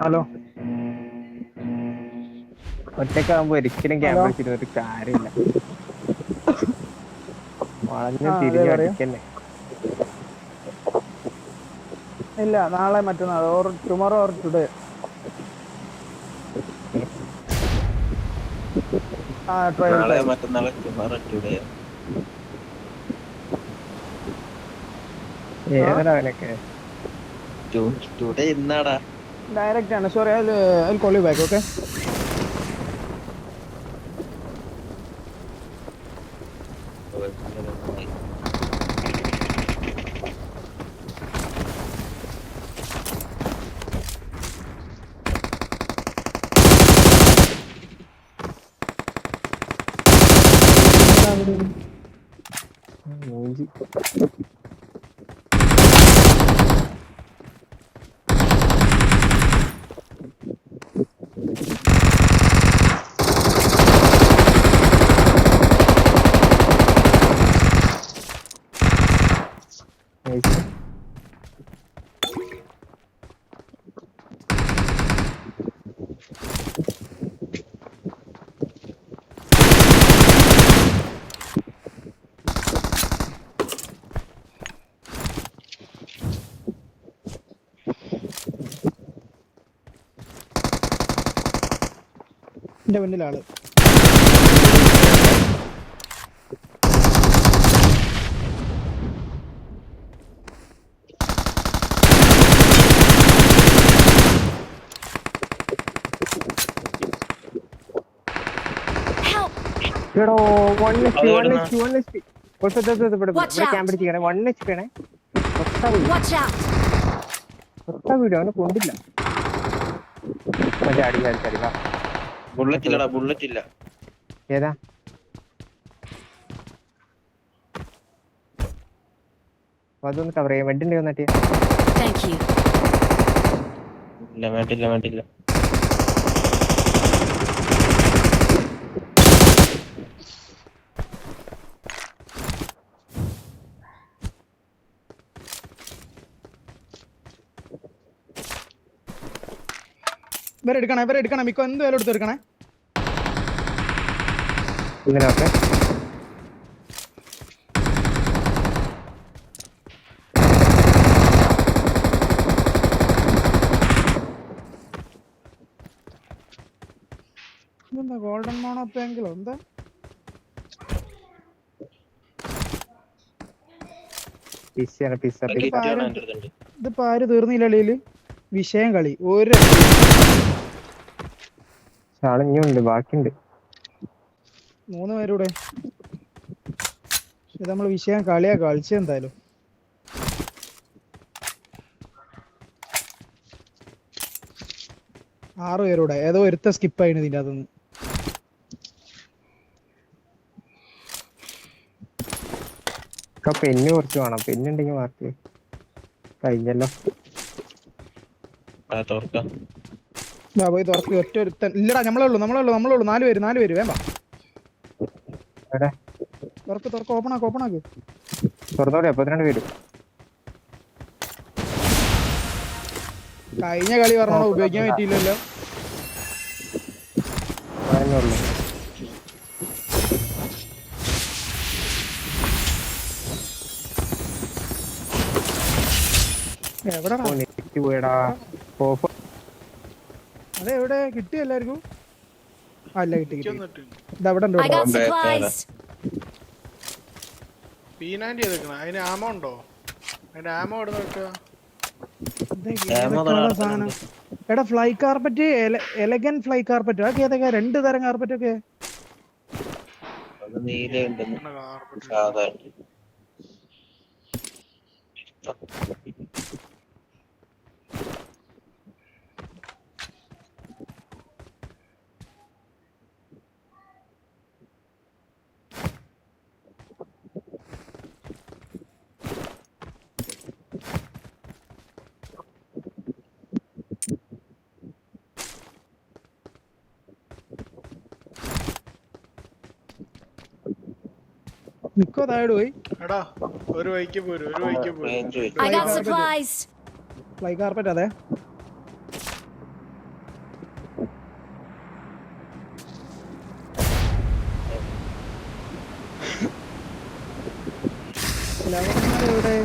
Hello. ഒറ്റക്കാകുമ്പോ ഒരിക്കലും camera ചെയ്തൊരു വെച്ചിട്ട് ഒരു കാര്യമില്ല. വളഞ്ഞ് തിരിഞ്ഞ്. അടിക്കന്നെ ഇല്ല നാളെ മറ്റന്നാൾ ഓർ ടുമോറോ ഓർ ടുഡേ. ആ നാളെ മറ്റന്നാളെ tomorrow, today. ഏതാ അവനൊക്കെ To- today ഇന്നാടാ. ഡയറക്റ്റ് ആണ്. Sorry I will call you back okay എന്റെ Help! എടോ. കുറച്ച് ദേ, ദേ, ദേ, ഇവിടെ, Watch ഇവിടെ out. ക്യാമ്പ് അടിച്ചിരിക്കണേ വൺ എച്ച് പി ആണേ ഒറ്റ വീട്! ഒറ്റ വീട് അവനെ കൊണ്ടില്ല മറ്റേ അടിക്കാൻ അടി അടി വാ ബുള്ളറ്റ് ഇല്ലടാ ബുള്ളറ്റ് ഇല്ല ഏതാ അതൊന്ന് കവർ ചെയ്യാം. വെഡിന്റെ വന്നിട്ട് Thank you. ഇല്ല വേണ്ടില്ല വേണ്ടില്ല. ഇവരെടുക്കണേ ഇവരെടുക്കണേ മിക്കോ എന്ത് വില എടുത്ത് എടുക്കണേ? ഇതിനൊക്കെ ഇതെന്താ ഗോൾഡൻ മോണോപ്പെങ്കിലോ എന്താ പിസ്സ ഇതിപ്പോ ആര് തീർന്നില്ല കളിയിൽ വിഷയം കളി. ഒരു ബാക്കിയുണ്ട്. മൂന്ന് പേരൂടെ. ഇത് നമ്മൾ വിഷയം കളിയാ കളിച്ച എന്തായാലും. ആറ് പേരൂടെ. ഏതോ ഒരുത്ത സ്കിപ്പ് ആയിരുന്നു ഇതിന്റെ അകത്തുനിന്ന്. പെണ്ണ് പെന്ന് കുറച്ച് വേണം. പെണ്ണുണ്ടെങ്കിൽ മാർക്ക് കഴിഞ്ഞല്ലോ. പോയി തുറക്ക്. ഒറ്റ ഒരുത്തൻ. ഇല്ലടാ നമ്മളേ ഉള്ളൂ നമ്മളേ ഉള്ളൂ നമ്മളേ ഉള്ളൂ. നാല് പേര് നാല് പേര്. വേണ്ട തുറക്ക് തുറക്ക് ഓപ്പൺ ആക്ക് ഓപ്പൺ ആക്ക്. തുറന്നോടെ വീട് പേര്. കഴിഞ്ഞ കളി പറഞ്ഞോ ഉപയോഗിക്കാൻ പറ്റിയില്ലല്ലോ. അതെവിടെ ഉള്ളു എവിടെടാ? ഓ നെറ്റ് പോയടാ. അതെ എവിടെ? കിട്ടി എല്ലാവർക്കും അല്ല കിട്ടി കിട്ടി ഇത് പി നയന്റി എടുക്കണം അതിന് ആമോ ഉണ്ടോ? അതിന്റെ ആമോ എവിടെ നോക്കുക സാധനം? എടാ fly carpet elegant fly carpet അതൊക്കെ ഏതൊക്കെ രണ്ട് തരം കാർപ്പറ്റ് ഒക്കെ. സാധാരണ നിക്കോ താഴെ പോയി. എടാ ഒരു വൈക്ക് പോരും ഒരു വൈക്ക് പോരും. ഫ്ലൈ കാർപ്പറ്റ് അതെ ലവന്മാർ എവിടെ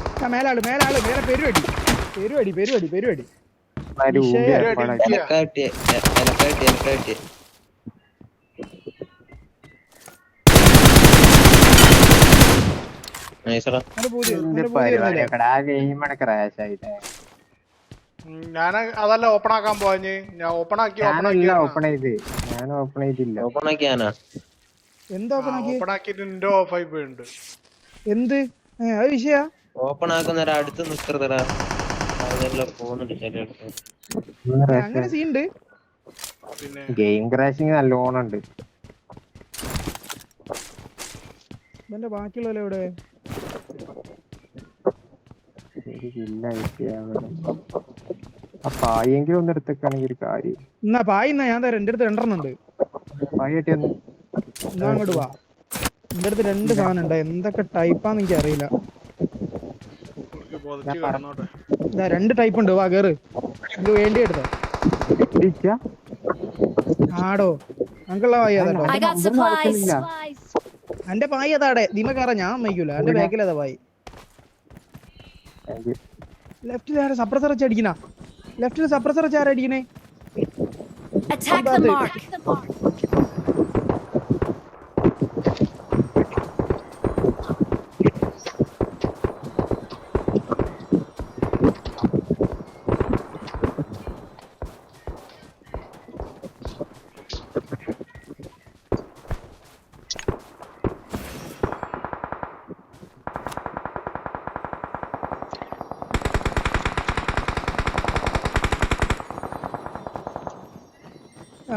ആ, മേലാൾ മേലാൾ മേലെ പെരുവടി. പെരുവടി പെരുവടി പെരുവടി. ഞാൻ അതല്ല ഓപ്പൺ ആക്കാൻ പോഞ്ഞ് ഞാൻ ഓപ്പൺ ആക്കി ഓപ്പൺ ചെയ്ത്. ഞാൻ ഓപ്പൺ ചെയ്തില്ല. ഓപ്പൺ ആക്കിയാനാ? എന്താ ഓപ്പൺ ആക്കി ഓപ്പൺ ആക്കിട്ട് എന്റെ ഓഫ് ആയി പോയിട്ടുണ്ട് എന്ത്? അത് വിഷയ? ഓപ്പൺ ആക്കുന്നേരം അടുത്ത് പിന്നെ ഗെയിം ക്രാഷിങ് നല്ലോണം ഉണ്ട്. ഇവന്റെ ബാക്കിയുള്ളവരെ ഇവിടെ പായെങ്കിലും ഒന്ന് എടുത്തേക്കാണെങ്കിൽ ഒരു കാര്യം. എന്നാ പായി എന്നാ ഞാൻ തരാം എന്റെ അടുത്ത് രണ്ടെണ്ണം ഉണ്ട്. പായ കിട്ടിയെന്ന് അങ്ങോട്ട് വാ. എന്റെ അടുത്ത് രണ്ട് സാധനം ഉണ്ട്. എന്തൊക്കെ ടൈപ്പാന്ന് എനിക്ക് അറിയില്ല രണ്ട് ടൈപ്പ് ഉണ്ട് വാ കേറ്. എനിക്ക് വേണ്ടി എടുത്തോ? ആടോ അങ്കുള്ള വായി. എന്റെ പായി അതാടെ ദിമ കയറാ ഞാൻ അമ്മയ്ക്കൂല. എന്റെ ബാക്കിലതാ പായി. ലെഫ്റ്റിൽ ആരെ സപ്രസർ വെച്ച് അടിക്കണ? ലെഫ്റ്റിൽ സപ്രസർ വെച്ച് ആരാ അടിക്കണേ? Attack the mark. ആ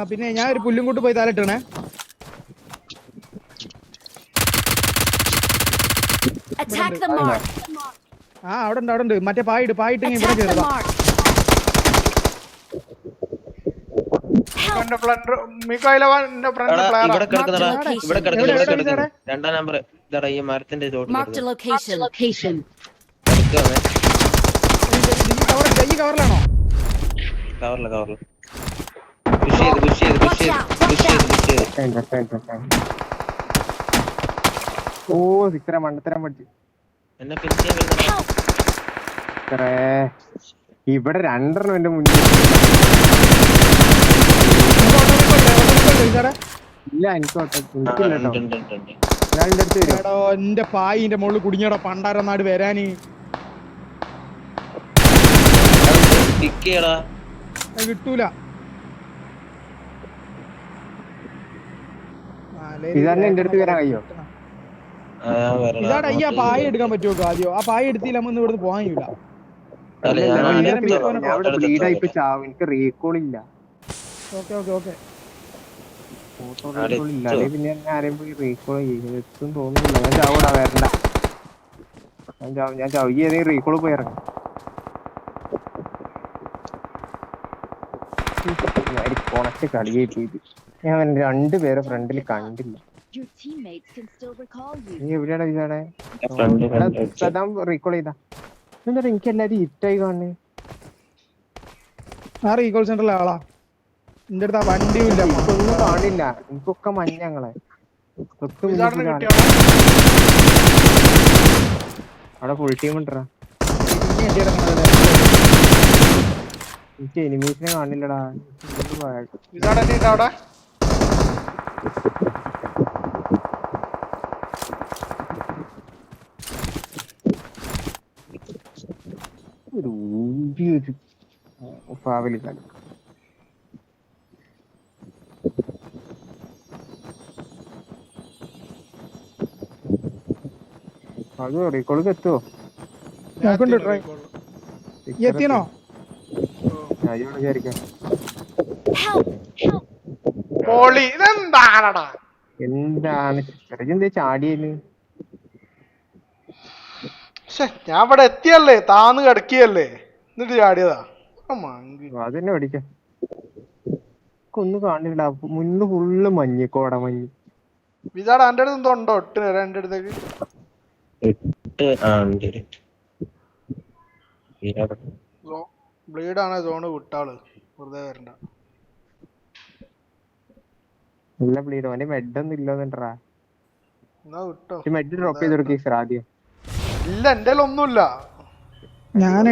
പിന്നെ ഞാൻ ഒരു പുല്ലും കൂട്ട് പോയി താലിട്ടണേ. ആ അവിടെ ഉണ്ട് അവിടെ ഉണ്ട് മറ്റേ പായിട്ട് പായിട്ട് ഇവിടെ എവിടെ, രണ്ടാം നമ്പർ ഇതാടാ ഈ മരത്തിന്റെ കവറിലാണോ കവറില കവറില്ല പുഷ് ചെയ്ത് പുഷ് ചെയ്ത് പുഷ് ചെയ്ത് പുഷ് ചെയ്ത് പുഷ് ചെയ്ത് Thank you, thank you, thank you. ഓ ഇത്ര മണ്ടത്തരം പഠിച്ചു എന്നെ വരുന്ന Help. ഇവിടെ രണ്ടെണ്ണം എന്റെ മുന്നിൽ. ഇല്ല എനിക്ക് ഓട്ട- എനിക്കില്ല കേട്ടോ. ഉണ്ട് ഉണ്ട് ഉണ്ട്. ഞാൻ എന്റെ അടുത്ത് വരും. എടോ എന്റെ പായിന്റെ മുകളിൽ കുടുങ്ങിയടോ പണ്ടാരം നാട് വരാന്. പിക്ക് ചെയ്യടാ അത് കിട്ടൂല. നാലേ ഇതന്നെ എന്റെ അടുത്ത് വരാൻ കഴിയോ. ഇതാടാ ഈ ആ പായ എടുക്കാൻ പറ്റുമോ ആദ്യം? ആ പായ എടുത്തില്ല നമ്മ ഇവിടുന്ന് പോകാൻ കഴിയൂല. അല്ല, ഞാൻ ഞാൻ അതിന്റെ നേരെ അടുത്ത് മിക്കവാറും ഞാൻ ഇവിടെ അടുത്ത് ബ്ലീഡ് ആയിപ്പോ എത്താം. ചാവും. എനിക്ക് റീകോൾ ഇല്ല. Okay okay okay. പിന്നെ ഞാൻ ആരെയും പോയി റീകോൾ ചെയ്യും. എത്തും തോന്നുന്നില്ല. ഞാൻ ചാവൂടാ വരണ്ട. ഞാൻ ചാവും ഞാൻ ചാവും. ഈ ഏതെങ്കിലും റീകോൾ പോയി ഇറങ്ങും. കൊണച്ച് ഞാൻ രണ്ടുപേരെ ഫ്രണ്ടിൽ കണ്ടില്ല. നീ എവിടെയാണ് ഇതാടെ സദാം റീകോൾ ചെയ്താ. എന്താ എനിക്ക് എല്ലാരും ഇറ്റായി കാണേ ആ റീകോൾ സെന്ററിലെ ആളാ. എന്റെ അടുത്ത് ആ വണ്ടിയും ഇല്ല. എനിക്കൊന്നും കാണില്ല. എനിക്കൊക്കെ കാണാം. കിട്ടിയോ? അവിടെ ഫുൾ ടീം എത്തി എനിക്ക് എനിമീസിനെ കാണില്ലടാ. അവിടെ? ഒരു ഊമ്പി ഒരു പാവലി കളി അത് റീകോൾക്ക് എത്തുവോ? നോക്കണ്ട് ട്രൈ. എത്തിയണോ? ഇതെന്താണടാ? എന്താണ്? ചെറിയ ശ്ശെ, ഞാൻ ഇവിടെ എത്തിയല്ലേ? താന്ന് കിടക്കിയല്ലേ? എന്നിട്ട് ചാടിയതാ അതന്നെ പഠിക്കാം ഒന്നും കാണില്ല മുന്ന് ഫുള്ള് മഞ്ഞ് കോട മഞ്ഞ്. വിചാടാ എന്റെ അടുത്ത് എന്തോ ഉണ്ടോ? എട്ട് നേരം എന്റെ അടുത്തേക്ക്. ബ്ലീഡാണ് സോണ് വിട്ടാൾ. വെറുതെ വരണ്ട. ബ്ലീഡ്. മെഡ് ഒന്നും ഇല്ലെന്നുണ്ടാ മെഡ് ഡ്രോപ്പ് ചെയ്ത് കൊടുക്കി സർ ആദ്യം. ഇല്ല എന്റെ ഒന്നുമില്ല ഞാൻ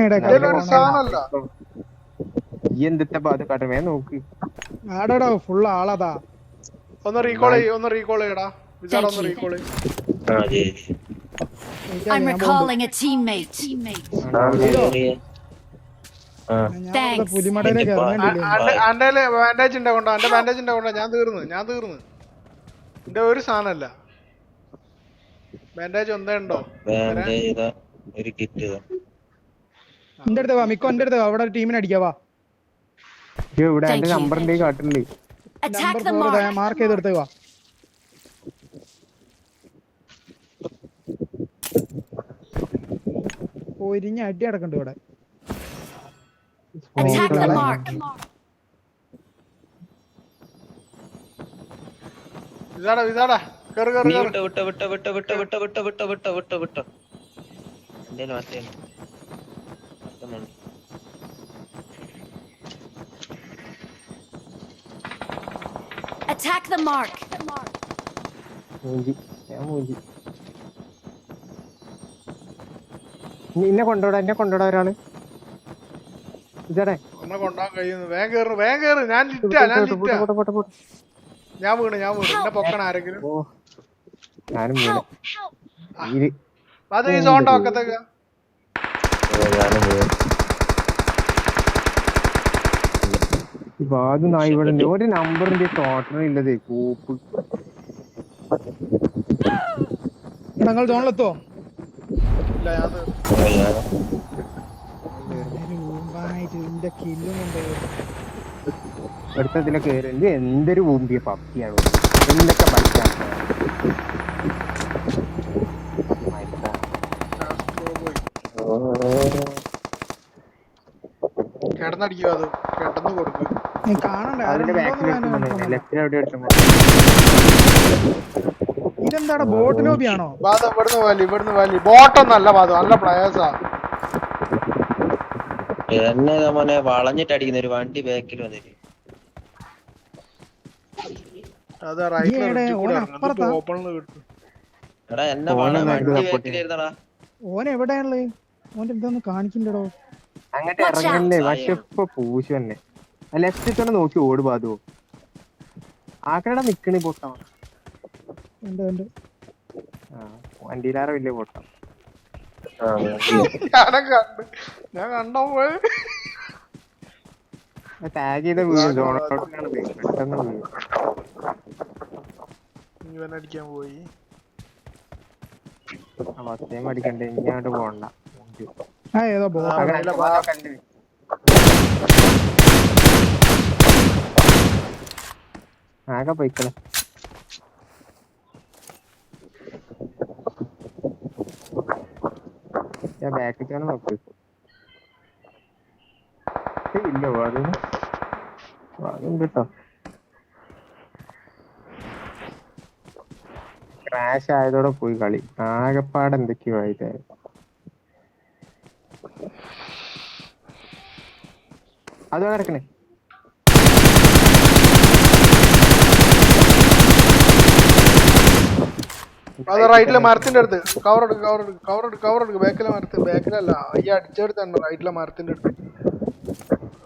എന്തത്തെ നോക്ക്. ആടാടാ ഫുൾ ആളതാ. ഒന്ന് റീകോൾ ഒന്ന് റീകോൾ ചെയ്യടാ. വിചാരം ഒന്ന് recall I'm recalling a teammate. Thanks. ഞാൻ തീർന്നു ഞാൻ തീർന്നു. എന്റെ ഒരു സാധനല്ല. ബാൻഡേജ് ഒന്നേ ഉണ്ടോ? ബാൻഡേജ് ഇതാ ഒരു കിറ്റ് ഇതാ എന്റെ അടുത്ത് വാ മിക്കോ എന്റെ അടുത്ത് വാ അവിടെ ടീമിനെ അടിക്കാ വാ. ഇത് ഇവിടെ Thank എന്റെ you. നമ്പർ ഉണ്ടെങ്കിൽ കാട്ടുണ്ട് Attack ചെയ്ത് the ഫോർ mark. മാർക്ക് ചെയ്തെടുത്ത് വാ. ഒരിഞ്ഞ അടി അടക്കണ്ട് ഇവിടെ. Attack the mark. കേറ് കേറ് നീ വിട്ടോ വിട്ടോ വിട്ടോ വിട്ടോ വിട്ടോ വിട്ടോ വിട്ടോ വിട്ടോ വിട്ടോ വിട്ടോ വിട്ടോ എന്തേലും മറ്റേ മറ്റൊന്നുണ്ട്. Attack the mark. നിന്നെ കൊണ്ടോടാ എന്നെ കൊണ്ടോടാ ഒരാൾ ഇതേ ഒന്നെ കൊണ്ടാൻ കഴിയുന്നു വേഗം കേറ് വേഗം ഞാൻ ലിറ്റാ ഞാൻ ലിറ്റാ ഞാൻ വീണ് ഞാൻ വീണ് എന്നെ പൊക്കണ ആരെങ്കിലും ഒരു നമ്പറിന്റെ ടോട്ടർ ഇല്ലതേ കൂപ്പ്. ഞങ്ങൾ ജോണിലെത്തോ എന്തൊരു ഊമ്പിയ പപ്പിയാണ് എന്തൊക്കെ പെട്ടെന്ന് അടിക്കുക അത്. പെട്ടെന്ന് കൊടുക്കും. ഇതെന്താണ് ബോട്ട് ലോബിയാണോ? ബാധ ഇവിടുന്ന് വാലി ഇവിടുന്ന് വാലി. ബോട്ടൊന്നല്ല ബാധ നല്ല പ്ലേയേഴ്സാ എന്നെ വളഞ്ഞിട്ട് അടിക്കുന്ന ഒരു വണ്ടി ബാക്കിൽ വന്നിട്ട്. ഓപ്പണിൽ എടാ എന്നെ ഓൻ എവിടെയാണുള്ളത് ഓന്റെ കാണിക്കണ്ടോ അങ്ങോട്ട് ഇറങ്ങല്ലേ? പക്ഷെ ഇപ്പൊ പൂശു തന്നെ ലെഫ്റ്റ് തന്നെ നോക്കി ഓട് ബാധു. ആക്കട നിക്കണി പൊട്ടം. വണ്ടിയിലാറ വലിയ പൊട്ടം. ഞാൻ കണ്ടോ പോയി? ടാഗ് ചെയ്ത വീഴും ജോണോട്ടാണ് പെട്ടെന്ന് വീഴും ഇവൻ അടിക്കാൻ പോയി. അവസ്ഥയും അടിക്കണ്ടേ? ഇനി അങ്ങോട്ട് പോകണ്ട ആ ഏതോ ബോട്ട് ആകെ പോയിക്കളെ ഞാൻ ബാക്കിൽ നോക്കി. ഇല്ല വാതിന് വാതുണ്ട് കേട്ടോ ക്രാഷ് ആയതോടെ പോയി കളി. ആകെപ്പാട് എന്തൊക്കെയോ ആയിട്ടായി അതോ കിടക്കണേ അത് റൈറ്റിലെ മരത്തിന്റെ അടുത്ത്. കവർ എടുക്ക് കവർ എടുക്ക് കവർ എടുക്ക് കവർ എടുക്ക്. ബാക്കിലെ മരത്ത് ബാക്കിലല്ല ഈ അടിച്ചെടുത്താണ് റൈറ്റിലെ മരത്തിന്റെ അടുത്ത്.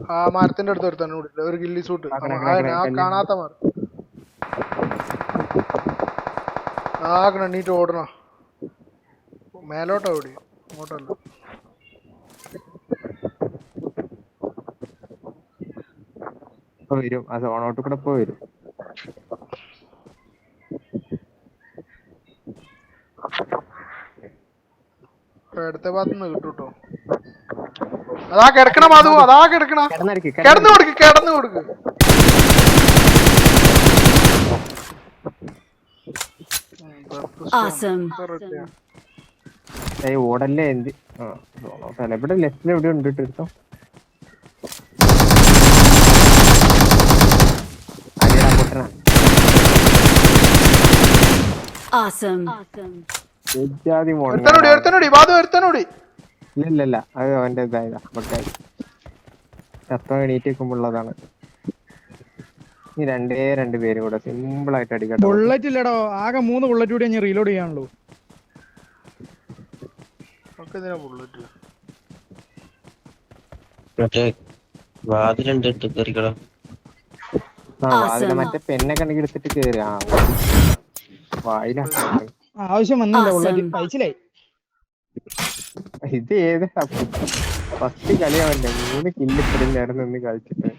ആ മരത്തിന്റെ അടുത്ത് ഒരു തന്നെ കൂടി ഒരു ഗില്ലി സൂട്ട്. ആ. കാണാത്ത മരം. ആകണം നീറ്റ് ഓടണ? മേലോട്ടോ ഓടി അങ്ങോട്ടല്ല ഇപ്പൊ വരും. ആ സോൺ ഔട്ട് കൂടെ ഇപ്പൊ വരും. അടുത്ത ഭാഗത്തുനിന്ന് കിട്ടൂട്ടോ. അതാ കിടക്കണ മാധു അതാ കിടക്കണ. കിടന്നു കൊടുക്ക് കിടന്നു കൊടുക്ക്. ഓടല്ലേ എന്ത്? ഇവിടെ ലെഫ്റ്റിൽ എവിടെ ഉണ്ട് ഇട്ടെടുത്തോ Awesome. ഒരുത്തനോടി ഒരുത്തനോടി ബാധു ഒരുത്തനോടി. ഇല്ല ഇല്ല ഇല്ല അത് അവന്റെ ഇതായതാ ബക്കായി ശത്രു എണീറ്റ് വെക്കുമ്പോള്ളതാണ് ഈ രണ്ടേ രണ്ട് പേര് കൂടെ സിമ്പിൾ ആയിട്ട് അടിക്കട്ടെ. ബുള്ളറ്റ് ഇല്ലടോ ആകെ മൂന്ന് ബുള്ളറ്റ് കൂടി ഞാൻ റീലോഡ് ചെയ്യാനുള്ളൂ. മറ്റേ വാതിലുണ്ട് കയറിക്കടോ ആ Awesome. മറ്റേ പെണ്ണൊക്കെ ഉണ്ടെങ്കിൽ എടുത്തിട്ട് കേറി. ആ ആവശ്യം വന്നില്ല ഉള്ളത് കഴിച്ചില്ലായി ഇത് ഏത്? ഫസ്റ്റ് കളി അവന്റെ. മൂന്ന് കില്ല് ഇപ്പഴും നേരം നിന്ന് കളിച്ചിട്ട്.